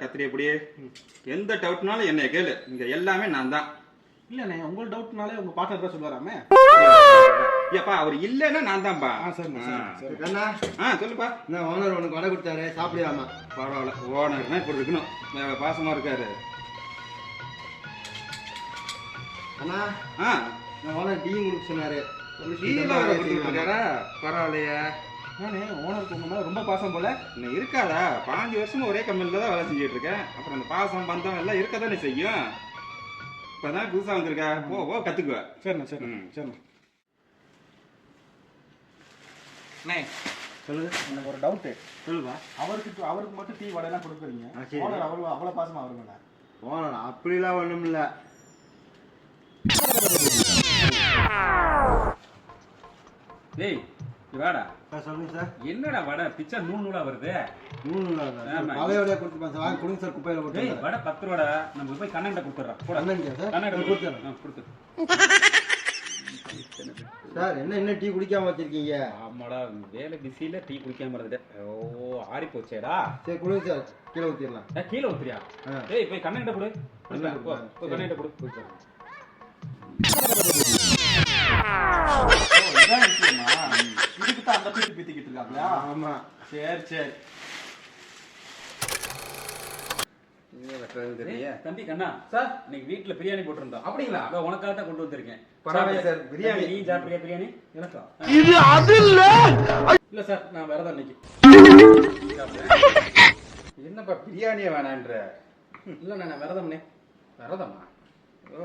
கத்திரி எப்படி எந்த டவுட்னாலும் என்னைய கேளு. இங்க எல்லாமே நான் தான் இல்லண்ணே உங்கள் டவுட்னாலே உங்க பார்ட்னர் தான் சொல்லுவாராமே? ஏப்பா அவர் இல்லைன்னா நான் தான்ப்பா ஆ. சரி சரி கண்ணா. ஆ சொல்லுப்பா. இந்த ஓனர் உனக்கு வடை கொடுத்தாரு. சாப்பிடலாமா? பரவாயில்ல. ஓனர்னா இப்படி இருக்கணும். பாசமா இருக்காரு. அண்ணா. ஆ. ஓனர் டீயும் கொடுக்க சொன்னாரு. டீலாம் பரவாயில்லையா. ஓனருக்கு உங்க மேல ரொம்ப பாசம் போல. இன்னும் இருக்காதா? பாஞ்சு வருஷமா ஒரே கம்பெனில தான் வேலை செஞ்சுட்டு இருக்கேன் அப்புறம் அந்த பாசம் பந்தம் எல்லாம் இருக்க தானே செய்யும். இப்பதான் புதுசா வந்திருக்கா. போ போ கத்துக்குவ. சரிண்ணே சரி ம். சரிண்ணே. அண்ணே, சொல்லுங்க. எனக்கு ஒரு டவுட்டு சொல்லுப்பா. அவருக்கு அவருக்கு மட்டும் டீ வடையெல்லாம் கொடுக்குறீங்க. ஓனர் அவ்வளோ அவ்வளோ பாசமா அவர் மேல ஓனர் அப்படிலாம் ஒன்றும் இல்லை டேய் வாடா. சார் சொல்லுங்க சார். என்னடா வடை? பிச்சை நூல் நூலா வருது. நாள் ஆமா. பழைய வடையாக கொடுத்துருப்பேன் சார். வாங்க கொடுங்க சார் குப்பையில் போட்டு வடை பத்து ரூபாடா. நம்ம போய் கண்ணன்ட்ட கொடுத்துட்றோம் போடா. கண்ணன்டியா சார்? கண்ணன்ட்ட சார், கொடுத்து கொடுத்துறேன். கொடுத்து சார் என்ன என்ன டீ குடிக்காம வச்சிருக்கீங்க? ஆமாடா வேலை பிஸியில டீ குடிக்காம இருந்துட்டேன். ஓ ஆறி போச்சேடா. சரி கொடுங்க சார். கீழே ஊற்றிடலாம் ஏய், கீழே ஊத்துறியா. டேய் போய் கண்ணன்ட்ட கொடு கண்ணன்ட்ட போ கொடு. போய் அந்த பீத்து பீத்திக்கிட்டு இருக்காங்களா ஆமாம் சரி சரி. தம்பி கண்ணா. சார். இன்னைக்கு வீட்ல பிரியாணி போட்டிருந்தோம். அப்படிங்களா? இதோ உனக்காக தான் கொண்டு வந்திருக்கேன். பரவாயில்லை. சார், பிரியாணி. நீ சாப்பிடுறியா பிரியாணி? எனக்கா? இல்ல. சார் நான் விரதம் இன்னைக்கு. என்னப்பா பிரியாணியே வேணான்ற? இல்ல நான் விரதம்னே விரதமா ஓ.